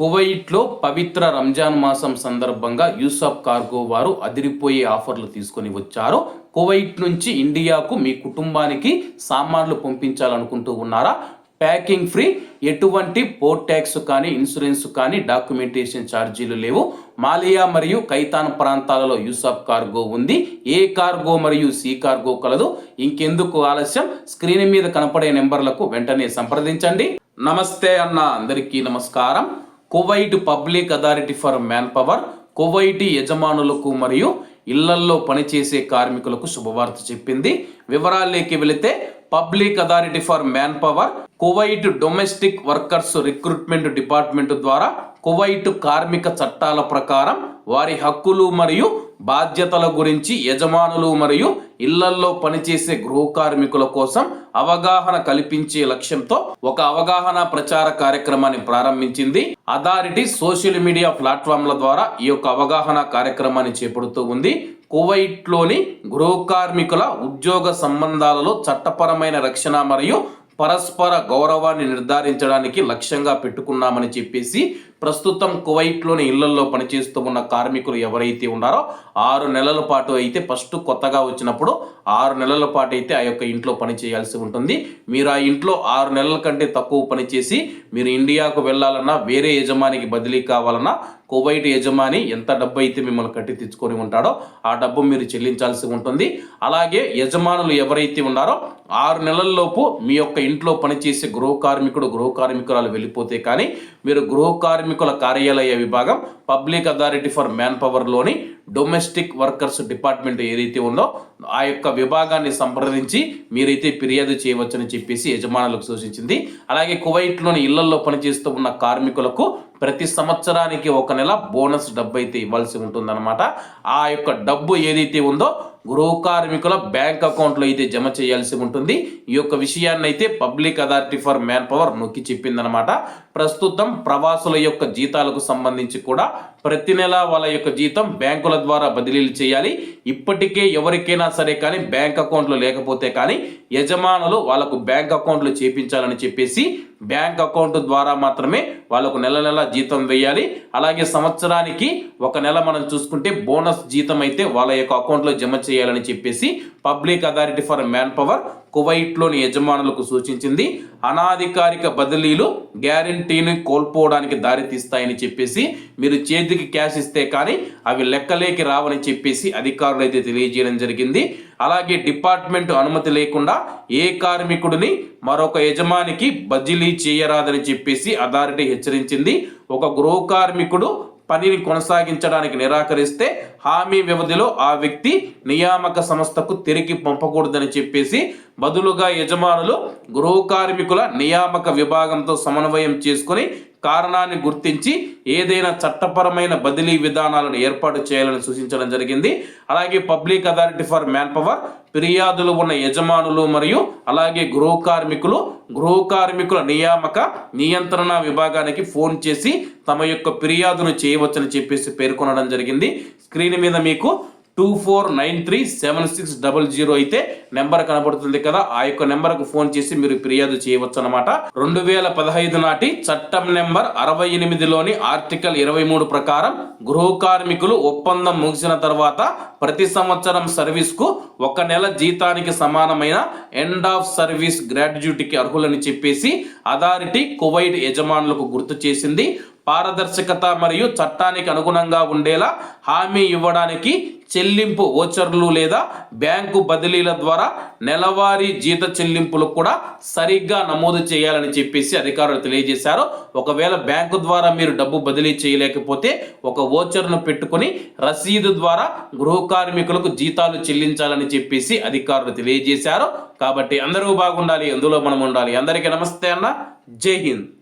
కువైట్లో పవిత్ర రంజాన్ మాసం సందర్భంగా యూసఫ్ కార్గో వారు అదిరిపోయే ఆఫర్లు తీసుకొని వచ్చారు. కువైట్ నుంచి ఇండియాకు మీ కుటుంబానికి సామాన్లు పంపించాలనుకుంటూ ఉన్నారా? ప్యాకింగ్ ఫ్రీ ఎటువంటి పోర్ట్ ట్యాక్స్ కానీ ఇన్సూరెన్స్ కానీ డాక్యుమెంటేషన్ ఛార్జీలు లేవు. మాలియా మరియు కైతాన్ ప్రాంతాలలో యూసఫ్ కార్గో ఉంది. ఏ కార్గో మరియు సి కార్గో కలదు. ఇంకెందుకు ఆలస్యం? స్క్రీన్ మీద కనపడే నెంబర్లకు వెంటనే సంప్రదించండి. నమస్తే అన్న అందరికీ నమస్కారం. Kuwait public authority for manpower Kuwaiti యజమానులకు మరియు ఇళ్ళల్లో పనిచేసే కార్మికులకు శుభవార్త చెప్పింది. వివరాల్లోకి వెళితే public authority for manpower Kuwait domestic workers recruitment department ద్వారా కువైట్ కార్మిక చట్టాల ప్రకారం వారి హక్కులు మరియు బాధ్యతల గురించి యజమానులు మరియు ఇళ్ళల్లో పనిచేసే గృహ కార్మికుల కోసం అవగాహన కల్పించే లక్ష్యంతో ఒక అవగాహన ప్రచార కార్యక్రమాన్ని ప్రారంభించింది. అథారిటీ సోషల్ మీడియా ప్లాట్ఫామ్ల ద్వారా ఈ యొక్క అవగాహన కార్యక్రమాన్ని చేపడుతూ ఉంది. కువైట్లోని గృహ కార్మికుల ఉద్యోగ సంబంధాలలో చట్టపరమైన రక్షణ మరియు పరస్పర గౌరవాన్ని నిర్ధారించడానికి లక్ష్యంగా పెట్టుకున్నామని చెప్పేసి ప్రస్తుతం కువైట్లోని ఇళ్ళలో పనిచేస్తూ ఉన్న కార్మికులు ఎవరైతే ఉన్నారో ఆరు నెలల పాటు అయితే ఫస్ట్ కొత్తగా వచ్చినప్పుడు ఆరు నెలల పాటు అయితే ఆ యొక్క ఇంట్లో పని చేయాల్సి ఉంటుంది. మీరు ఆ ఇంట్లో ఆరు నెలల కంటే తక్కువ పనిచేసి మీరు ఇండియాకు వెళ్ళాలన్నా వేరే యజమానికి బదిలీ కావాలన్నా కువైట్ యజమాని ఎంత డబ్బు అయితే మిమ్మల్ని కట్టి తెచ్చుకొని ఉంటాడో ఆ డబ్బు మీరు చెల్లించాల్సి ఉంటుంది. అలాగే యజమానులు ఎవరైతే ఉన్నారో ఆరు నెలల్లోపు మీ యొక్క ఇంట్లో పనిచేసే గృహ కార్మికుడు గృహ కార్మికురాలు వెళ్ళిపోతే కానీ మీరు గృహ కార్మికుల కార్యాలయ విభాగం పబ్లిక్ అథారిటీ ఫర్ మ్యాన్ పవర్లోని డొమెస్టిక్ వర్కర్స్ డిపార్ట్మెంట్ ఏదైతే ఉందో ఆ యొక్క విభాగాన్ని సంప్రదించి మీరైతే ఫిర్యాదు చేయవచ్చని చెప్పేసి యజమానులకు సూచించింది. అలాగే కువైట్లోని ఇళ్ళలో పనిచేస్తూ ఉన్న కార్మికులకు ప్రతి సంవత్సరానికి ఒక నెల బోనస్ డబ్బు అయితే ఇవ్వాల్సి ఉంటుందన్నమాట. ఆ యొక్క డబ్బు ఏదైతే ఉందో గృహ కార్మికుల బ్యాంక్ అకౌంట్లో అయితే జమ చేయాల్సి ఉంటుంది. ఈ యొక్క విషయాన్ని అయితే public authority for manpower నొక్కి చెప్పిందనమాట ప్రస్తుతం ప్రవాసుల యొక్క జీతాలకు సంబంధించి కూడా ప్రతి నెల వాళ్ళ యొక్క జీతం బ్యాంకుల ద్వారా బదిలీలు చేయాలి. ఇప్పటికే ఎవరికైనా సరే కానీ బ్యాంక్ అకౌంట్లు లేకపోతే కానీ యజమానులు వాళ్ళకు బ్యాంక్ అకౌంట్లు చేపించాలని చెప్పేసి బ్యాంక్ అకౌంట్ ద్వారా మాత్రమే వాళ్ళకు నెల నెల జీతం వేయాలి. అలాగే సంవత్సరానికి ఒక నెల మనం చూసుకుంటే బోనస్ జీతం అయితే వాళ్ళ యొక్క అకౌంట్లో జమ చేయాలని చెప్పేసి public authority for manpower కువైట్లోని యజమానులకు సూచించింది అనాధికారిక బదిలీలు గ్యారంటీని కోల్పోవడానికి దారితీస్తాయని చెప్పేసి మీరు చేతికి క్యాష్ ఇస్తే కానీ అవి లెక్కలేకి రావని చెప్పేసి అధికారులు అయితే తెలియజేయడం జరిగింది. అలాగే డిపార్ట్మెంట్ అనుమతి లేకుండా ఏ కార్మికుడిని మరొక యజమానికి బదిలీ చేయరాదని చెప్పేసి అథారిటీ హెచ్చరించింది. ఒక గృహ కార్మికుడు పనిని కొనసాగించడానికి నిరాకరిస్తే హామీ వ్యవధిలో ఆ వ్యక్తి నియామక సంస్థకు తిరిగి పంపకూడదని చెప్పేసి బదులుగా యజమానులు గృహ కార్మికుల నియామక విభాగంతో సమన్వయం చేసుకుని కారణాన్ని గుర్తించి ఏదైనా చట్టపరమైన బదిలీ విధానాలను ఏర్పాటు చేయాలని సూచించడం జరిగింది. అలాగే public authority for manpower ఫిర్యాదులు ఉన్న యజమానులు మరియు అలాగే గృహ కార్మికులు గృహ కార్మికుల నియామక నియంత్రణ విభాగానికి ఫోన్ చేసి తమ యొక్క ఫిర్యాదును చేయవచ్చని చెప్పేసి పేర్కొనడం జరిగింది. స్క్రీన్ మీద మీకు two four nine three seven six double zero అయితే నెంబర్ కనబడుతుంది కదా. ఆ యొక్క నెంబర్కు ఫోన్ చేసి మీరు ఫిర్యాదు చేయవచ్చు అనమాట రెండు వేల పదహైదు నాటి చట్టం నెంబర్ అరవై ఎనిమిదిలోని ఆర్టికల్ ఇరవై మూడు ప్రకారం గృహ కార్మికులు ఒప్పందం ముగిసిన తర్వాత ప్రతి సంవత్సరం సర్వీస్కు ఒక నెల జీతానికి సమానమైన ఎండ్ ఆఫ్ సర్వీస్ గ్రాడ్యుయేట్కి అర్హులని చెప్పేసి అథారిటీ కువైట్ యజమానులకు గుర్తు చేసింది. పారదర్శకత మరియు చట్టానికి అనుగుణంగా ఉండేలా హామీ ఇవ్వడానికి చెల్లింపు ఓచర్లు లేదా బ్యాంకు బదిలీల ద్వారా నెలవారీ జీత చెల్లింపులు కూడా సరిగ్గా నమోదు చేయాలని చెప్పేసి అధికారులు తెలియజేశారు. ఒకవేళ బ్యాంకు ద్వారా మీరు డబ్బు బదిలీ చేయలేకపోతే ఒక ఓచర్ను పెట్టుకుని రసీదు ద్వారా గృహ కార్మికులకు జీతాలు చెల్లించాలని చెప్పేసి అధికారులు తెలియజేశారు. కాబట్టి అందరూ బాగుండాలి అందులో మనం ఉండాలి. అందరికీ నమస్తే అన్న. జై హింద్.